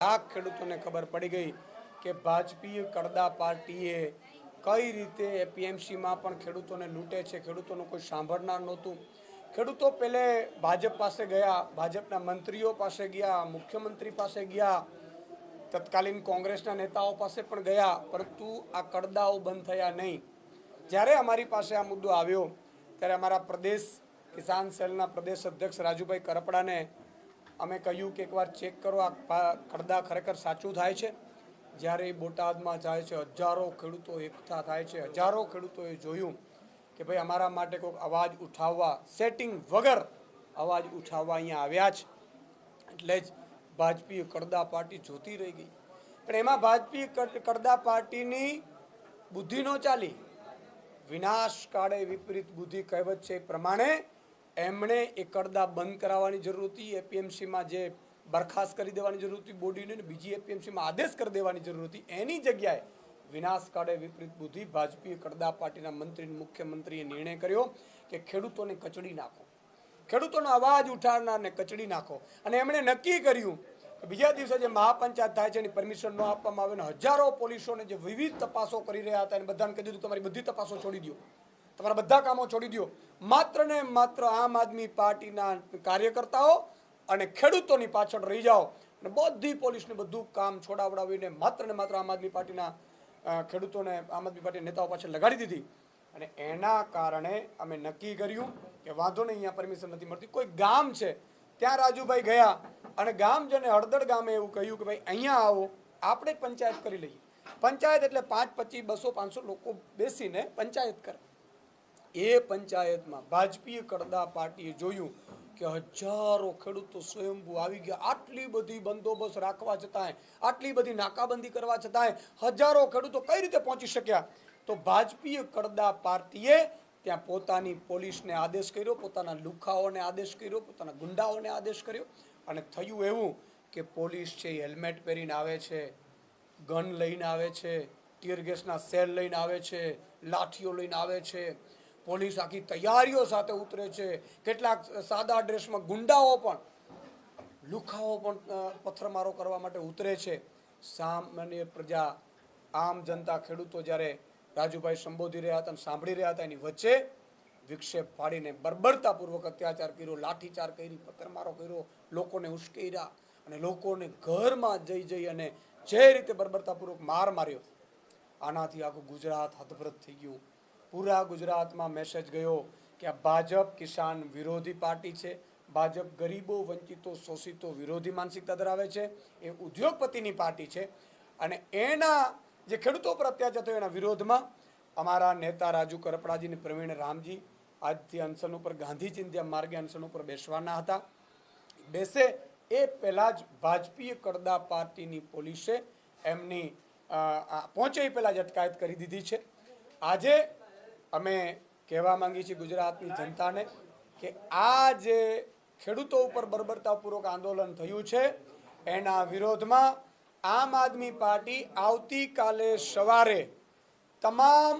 લાખ ખેડૂતોને ખબર પડી ગઈ કે ભાજપીય કરદા પાર્ટીએ કઈ રીતે એપીએમસીમાં પણ ખેડૂતોને લૂંટે છે, ખેડૂતોનું કોઈ સાંભળનાર નહોતું. ખેડૂતો પહેલે ભાજપ પાસે ગયા, ભાજપના મંત્રીઓ પાસે ગયા, મુખ્યમંત્રી પાસે ગયા, તત્કાલીન કોંગ્રેસના નેતાઓ પાસે પણ ગયા, પરંતુ આ કડદાઓ બંધ થયા નહીં. જ્યારે અમારી પાસે આ મુદ્દો આવ્યો, ત્યારે અમારા પ્રદેશ કિસાન સેલના પ્રદેશ અધ્યક્ષ રાજુભાઈ કરપડાને અમે કહ્યું કે એકવાર ચેક કરો, આ કડદા ખરેખર સાચું થાય છે? જ્યારે બોટાદમાં જાય છે, હજારો ખેડૂતો એકઠા થાય છે, હજારો ખેડૂતોએ જોયું કે ભાઈ અમારા માટે કોઈક અવાજ ઉઠાવવા સેટિંગ વગર અવાજ ઉઠાવવા અહીંયા આવ્યા છે. એટલે જ ભાજપી કડદા પાર્ટી જોતી રહી ગઈ. પણ એમાં ભાજપી કડ- કડદા પાર્ટીની બુદ્ધિ ન ચાલી. વિનાશ કાળે વિપરીત બુદ્ધિ કહેવત છે એ પ્રમાણે એમણે એ કરદા બંધ કરાવવાની જરૂર હતી. એપીએમસીમાં જે બરખાસ્ત કરી દેવાની જરૂર હતી બોડીને ને બીજી એપીએમસીમાં આદેશ કરી દેવાની જરૂર હતી. એની જગ્યાએ વિનાશ કાળે વિપરીત બુદ્ધિ ભાજપીએ કડદા પાર્ટીના મંત્રી મુખ્યમંત્રીએ નિર્ણય કર્યો કે ખેડૂતોને કચડી નાખો. ખેડૂતોનો અવાજ ઉઠાડનારને કચડી નાખો. અને એમણે નક્કી કર્યું કે બીજા દિવસે જે મહાપંચાયત થાય છે એની પરમિશન ન આપવામાં આવે ને હજારો પોલીસોને જે વિવિધ તપાસો કરી રહ્યા હતા એને બધાને કહી દીધું, તમારી બધી તપાસો છોડી દો તમારા બધા કામો છોડી દો માત્ર ને માત્ર આમ આદમી પાર્ટીના કાર્યકર્તાઓ અને ખેડૂતોની પાછળ રહી જાઓ અને બધી પોલીસને બધું કામ છોડાવડાવીને માત્ર ને માત્ર આમ આદમી પાર્ટીના ખેડૂતોને, આમ આદમી પાર્ટી નેતાઓ પાછળ લગાડી દીધી. અને એના કારણે અમે નક્કી કર્યું કે વાંધો નહીં, અહીંયા પરમિશન નથી મળતી. કોઈ ગામ છે, ત્યાં રાજુભાઈ ગયા અને ગામજને હળદર ગામે એવું કહ્યું કે ભાઈ, અહીંયા આવો, આપણે પંચાયત કરી લઈએ. પંચાયત એટલે પાંચ પચીસ, બસો, પાંચસો લોકો બેસીને પંચાયત કરે. એ પંચાયતમાં ભાજપીય કરદા પાર્ટીએ જોયું કે હજારો ખેડૂતો સ્વયંભૂ આવી ગયા. આટલી બધી બંદોબસ્ત રાખવા છતાંય, આટલી બધી નાકાબંધી કરવા છતાંય હજારો ખેડૂતો કઈ રીતે પહોંચી શક્યા? તો ભાજપીય કરદા પાર્ટીએ ત્યાં પોતાની પોલીસને આદેશ કર્યો, પોતાના લુખાઓને આદેશ કર્યો, પોતાના ગુંડાઓને આદેશ કર્યો અને થયું એવું કે પોલીસ છે એ હેલ્મેટ પહેરીને આવે છે, ગન લઈને આવે છે, ટીયર ગેસના સેલ લઈને આવે છે, લાઠીઓ લઈને આવે છે પોલીસ આખી તૈયારીઓ સાથે ઉતરે છે. કેટલાક સાદા ડ્રેસમાં ગુંડાઓ પણ, લુખાઓ પણ પથ્થરમારો કરવા માટે ઉતરે છે. સામાન્ય પ્રજા, આમ જનતા ખેડૂતો જ્યારે રાજુભાઈ સંબોધી રહ્યા હતા અને સાંભળી રહ્યા હતા, એની વચ્ચે વિક્ષેપ પાડીને બર્બરતાપૂર્વક અત્યાચાર કર્યો, લાઠીચાર કરી, પથ્થરમારો કર્યો, લોકોને ઉશ્કેર્યા અને લોકોને ઘરમાં જઈ જઈ અને જે રીતે બર્બરતાપૂર્વક માર માર્યો, આનાથી આખું ગુજરાત હતપ્રત થઈ ગયું. પૂરા ગુજરાતમાં મેસેજ ગયો કે આ ભાજપ કિસાન વિરોધી પાર્ટી છે. ભાજપ ગરીબો વંચિતો શોષિતો વિરોધી માનસિકતા ધરાવે છે. એ ઉદ્યોગપતિની પાર્ટી છે. અને એના જે ખેડૂતો પર અત્યાચાર થયો એના વિરોધમાં અમારા નેતા રાજુ કરપડાજી અને પ્રવીણ રામજી આજથી અનશન ઉપર ગાંધી ચિંધ્યા માર્ગે અનશન ઉપર બેસવાના હતા. બેસે એ પહેલાં જ ભાજપીય કડદા પાર્ટીની પોલીસે એમની પહોંચે પહેલાં જ અટકાયત કરી દીધી છે. આજે અમે કહેવા માંગીએ છીએ ગુજરાતની જનતાને કે આ જે ખેડૂતો ઉપર બર્બરતાપૂર્વક આંદોલન થયું છે, એના વિરોધમાં આમ આદમી પાર્ટી આવતીકાલે સવારે તમામ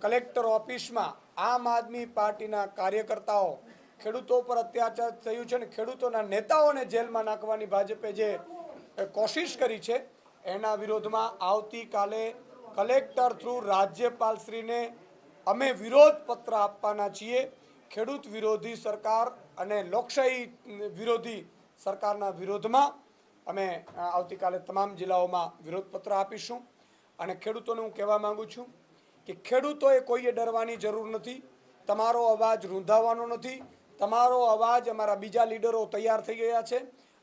કલેક્ટર ઓફિસમાં આમ આદમી પાર્ટીના કાર્યકર્તાઓ ખેડૂતો પર અત્યાચાર થયું છે અને ખેડૂતોના નેતાઓને જેલમાં નાખવાની ભાજપે જે કોશિશ કરી છે, એના વિરોધમાં આવતીકાલે કલેક્ટર થ્રુ રાજ્યપાલશ્રીને અમે વિરોધ પત્ર આપવાના છીએ. ખેડૂત વિરોધી સરકાર અને લોકશાહી વિરોધી સરકારના વિરોધમાં અમે આવતીકાલે તમામ જિલ્લાઓમાં વિરોધ પત્ર આપીશું. અને ખેડૂતોને હું કહેવા માગું છું કે ખેડૂતોએ કોઈએ ડરવાની જરૂર નથી. તમારો અવાજ રૂંધાવાનો નથી. તમારો અવાજ અમારા બીજા લીડરો તૈયાર થઈ ગયા છે.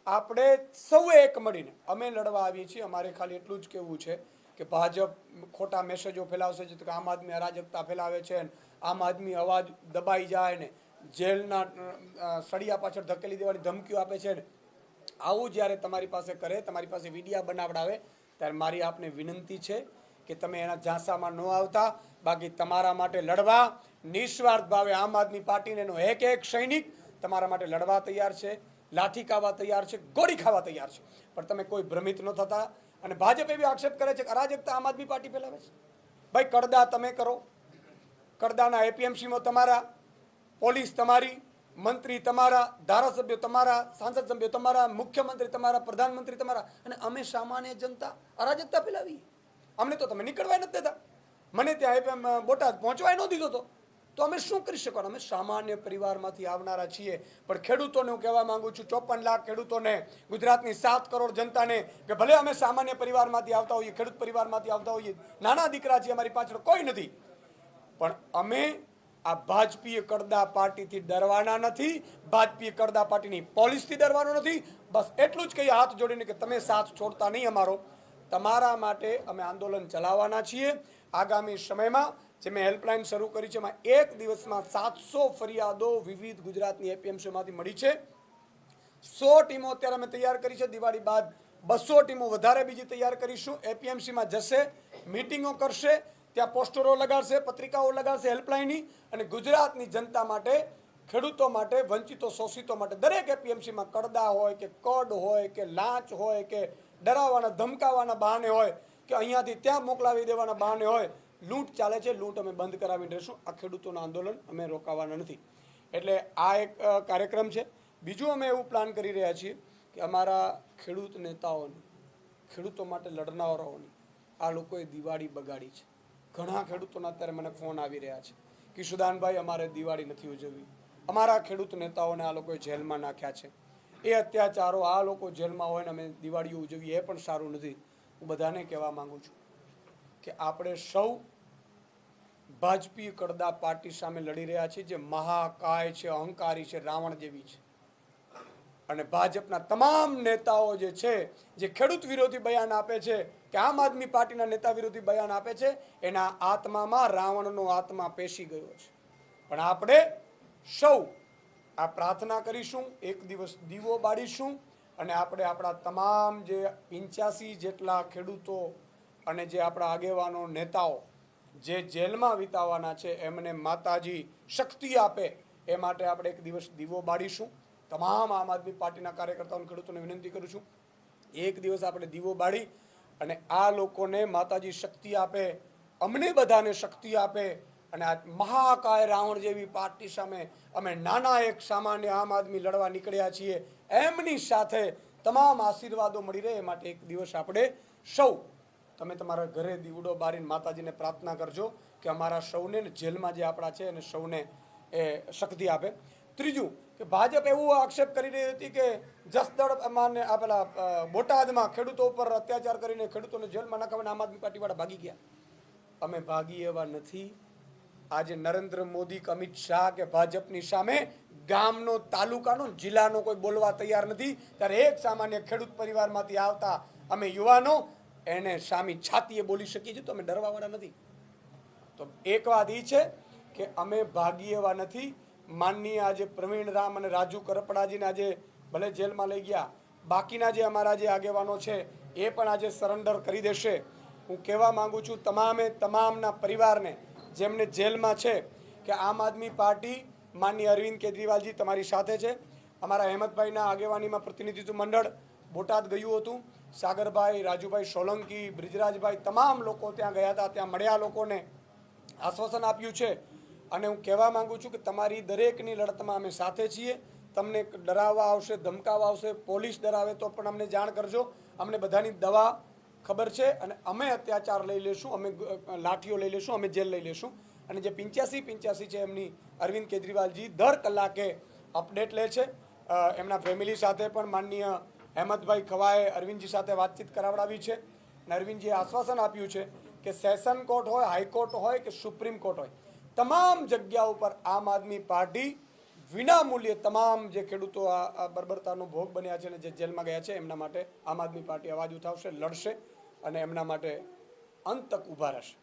આપણે સૌએ એક મળીને અમે લડવા આવીએ છીએ. અમારે ખાલી એટલું જ કહેવું છે કે ભાજપ ખોટા મેસેજો ફેલાવશે તો કે આમ આદમી અરાજકતા ફેલાવે છે આમ આદમી અવાજ દબાઈ જાય ને જેલના સળિયા પાછળ ધકેલી દેવાની ધમકીઓ આપે છે ને, આવું જ્યારે તમારી પાસે કરે, તમારી પાસે વિડીયા બનાવડાવે, ત્યારે મારી આપને વિનંતી છે કે તમે એના ઝાંસામાં ન આવતા. બાકી તમારા માટે લડવા નિસ્વાર્થ ભાવે આમ આદમી પાર્ટીને એનો એક એક સૈનિક તમારા માટે લડવા તૈયાર છે. લાઠી ખાવા તૈયાર છે, ગોળી ખાવા તૈયાર છે. પણ તમે કોઈ ભ્રમિત ન થતા અને ભાજપ એવી આક્ષેપ કરે છે કે અરાજકતા આમ આદમી પાર્ટી ફેલાવે છે. ભાઈ કડદા તમે કરો. કડદાના એપીએમસીમાં તમારા, પોલીસ તમારી, મંત્રી તમારા, ધારાસભ્યો તમારા, સાંસદ સભ્યો તમારા, મુખ્યમંત્રી તમારા, પ્રધાનમંત્રી તમારા અને અમે સામાન્ય જનતા અરાજકતા ફેલાવી અમને તો તમે નીકળવા નથી દેતા. મને ત્યાં બોટાદ પહોંચવાય ન દીધો તો. તો અમે શું કરી શકો અમે સામાન્ય પરિવારમાંથી આવનારા છીએ. પણ ખેડૂતોને હું કહેવા માંગુ છું, ચોપન લાખ ખેડૂતોને ગુજરાતની સાત કરોડ જનતાને કે ભલે અમે સામાન્ય પરિવારમાંથી આવતા હોઈએ, ખેડૂત પરિવારમાંથી આવતા હોઈએ, નાના દીકરા છીએ, અમારી પાછળ કોઈ નથી. પણ અમે આ ભાજપીય કરદા પાર્ટીથી ડરવાના નથી ભાજપીય કરદા પાર્ટીની પોલિસથી ડરવાનો નથી. બસ એટલું જ કહીએ, હાથ જોડીને કે તમે સાથ છોડતા નહીં અમારો. તમારા માટે અમે આંદોલન ચલાવવાના છીએ. આગામી સમયમાં જે મેં હેલ્પલાઇન શરૂ કરી છે, એમાં એક દિવસમાં સાતસો ફરિયાદો વિવિધ ગુજરાતની એપીએમસીમાંથી મળી છે. સો ટીમો અત્યારે અમે તૈયાર કરી છે. દિવાળી બાદ બસો ટીમો વધારે બીજી તૈયાર કરીશું. એપીએમસીમાં જશે, મિટિંગો કરશે, ત્યાં પોસ્ટરો લગાડશે, પત્રિકાઓ લગાડશે હેલ્પલાઇનની અને ગુજરાતની જનતા માટે, ખેડૂતો માટે, વંચિતો, શોષિતો માટે દરેક એપીએમસીમાં કડદા હોય કે કડ હોય કે લાંચ હોય કે ડરાવવાના ધમકાવાના બહાને હોય કે અહીંયાથી ત્યાં મોકલાવી દેવાના બહાને હોય લૂંટ ચાલે છે, લૂંટ અમે બંધ કરાવીને રહીશું. આ ખેડૂતોનું આંદોલન અમે રોકાવાના નથી. એટલે આ એક કાર્યક્રમ છે. બીજું અમે એવું પ્લાન કરી રહ્યા છીએ કે અમારા ખેડૂત નેતાઓને, ખેડૂતો માટે લડનારાઓની આ લોકોએ દિવાળી બગાડી છે. ઘણા ખેડૂતોના અત્યારે મને ફોન આવી રહ્યા છે કે, સુદાનભાઈ, અમારે દિવાળી નથી ઉજવવી. અમારા ખેડૂત નેતાઓને આ લોકોએ જેલમાં નાખ્યા છે. એ અત્યાચારો આ લોકો જેલમાં હોય ને અમે દિવાળીઓ ઉજવીએ, એ પણ સારું નથી. હું બધાને કહેવા માંગુ છું કે આપણે સૌ ભાજપી કડદા પાર્ટી સામે લડી રહ્યા છીએ જે મહાકાય છે, અહંકારી છે, રાવણ જેવી છે. અને ભાજપના તમામ નેતાઓ જે છે, જે ખેડૂત વિરોધી બયાન આપે છે, કે આમ આદમી પાર્ટીના નેતા વિરોધી બયાન આપે છે, એના આત્મામાં રાવણનો આત્મા પેશી ગયો છે. પણ આપણે સૌ આ પ્રાર્થના કરીશું, એક દિવસ દીવો બાળીશું, અને આપણે આપણા તમામ જે પંચ્યાસી જેટલા ખેડૂતો અને જે આપણા આગેવાનો નેતાઓ જે જેલમાં વિતાવાના છે, એમને માતાજી શક્તિ આપે. એ માટે આપણે એક દિવસ દીવો બાળીશું. તમામ આમ આદમી પાર્ટીના કાર્યકર્તાઓને, ખેડૂતોને વિનંતી કરું છું, એક દિવસ આપણે દીવો બાળી અને આ લોકોને માતાજી શક્તિ આપે, અમને બધાને શક્તિ આપે અને આ મહાકાય રાવણ જેવી પાર્ટી સામે અમે નાના એક સામાન્ય આમ આદમી લડવા નીકળ્યા છીએ. એમની સાથે તમામ આશીર્વાદો મળી રહે, એ માટે એક દિવસ આપણે સૌ તમે તમારા ઘરે દીવડો બારીને માતાજીને પ્રાર્થના કરજો કે અમારા સૌને જેલમાં જે આપણા છે એને સૌને એ શક્તિ આપે. ત્રીજું કે ભાજપ એવું આક્ષેપ કરી રહી હતી કે જસદળ માને આ પેલા બોટાદમાં ખેડૂતો ઉપર અત્યાચાર કરીને ખેડૂતોને જેલમાં નાખવાને આમ આદમી પાર્ટીવાળા ભાગી ગયા. અમે ભાગી એવા નથી. આજે નરેન્દ્ર મોદી કે અમિત શાહ કે ભાજપની સામે ગામનો, તાલુકાનો જિલ્લાનો કોઈ બોલવા તૈયાર નથી. ત્યારે એક સામાન્ય ખેડૂત પરિવારમાંથી આવતા અમે યુવાનો એને સામી છાતીએ બોલી શકીએ છીએ તો અમે ડરવાવાળા નથી. તો એક વાત એ છે કે અમે ભાગી એવા નથી. માનનીય આજે પ્રવીણ રામ અને રાજુ કરપડાજીને આજે ભલે જેલમાં લઈ ગયા, બાકીના જે અમારા જે આગેવાનો છે, એ પણ આજે સરેન્ડર કરી દેશે. હું કહેવા માગું છું, તમામે તમામના પરિવારને, જેમને જેલમાં છે, કે આમ આદમી પાર્ટી માનની અરવિંદ કેજરીવાલજી તમારી સાથે છે. અમારા અહેમદભાઈના આગેવાનીમાં પ્રતિનિધિત્વ મંડળ બોટાદ ગયું હતું. સાગરભાઈ, રાજુભાઈ સોલંકી, બ્રિજરાજભાઈ તમામ લોકો ત્યાં ગયા હતા. ત્યાં મળ્યા લોકોને આશ્વાસન આપ્યું છે. અને હું કહેવા માંગુ છું કે તમારી દરેકની લડતમાં અમે સાથે છીએ. તમને ડરાવવા આવશે, ધમકાવવા આવશે, પોલીસ ડરાવે તો પણ અમને જાણ કરજો. અમને બધાની દવા ખબર છે અને અમે અત્યાચાર લઈ લેશું, અમે લાઠીઓ લઈ લેશું, અમે જેલ લઈ લેશું. અને જે પિંચ્યાસી પિંચ્યાસી છે એમની અરવિંદ કેજરીવાલજી દર કલાકે અપડેટ લે છે. એમના ફેમિલી સાથે પણ માનનીય હેમંતભાઈ ખવાએ અરવિંદજી સાથે વાતચીત કરાવડાવી છે અને અરવિંદજીએ આશ્વાસન આપ્યું છે કે સેશન કોર્ટ હોય, હાઈકોર્ટ હોય કે સુપ્રીમ કોર્ટ હોય, તમામ જગ્યા ઉપર આમ આદમી પાર્ટી વિના મૂલ્યે તમામ જે ખેડૂતો આ બર્બરતાનો ભોગ બન્યા છે અને જે જેલમાં ગયા છે, એમના માટે આમ આદમી પાર્ટી અવાજ ઉઠાવશે, લડશે અને એમના માટે અંત તક ઊભા રહેશે.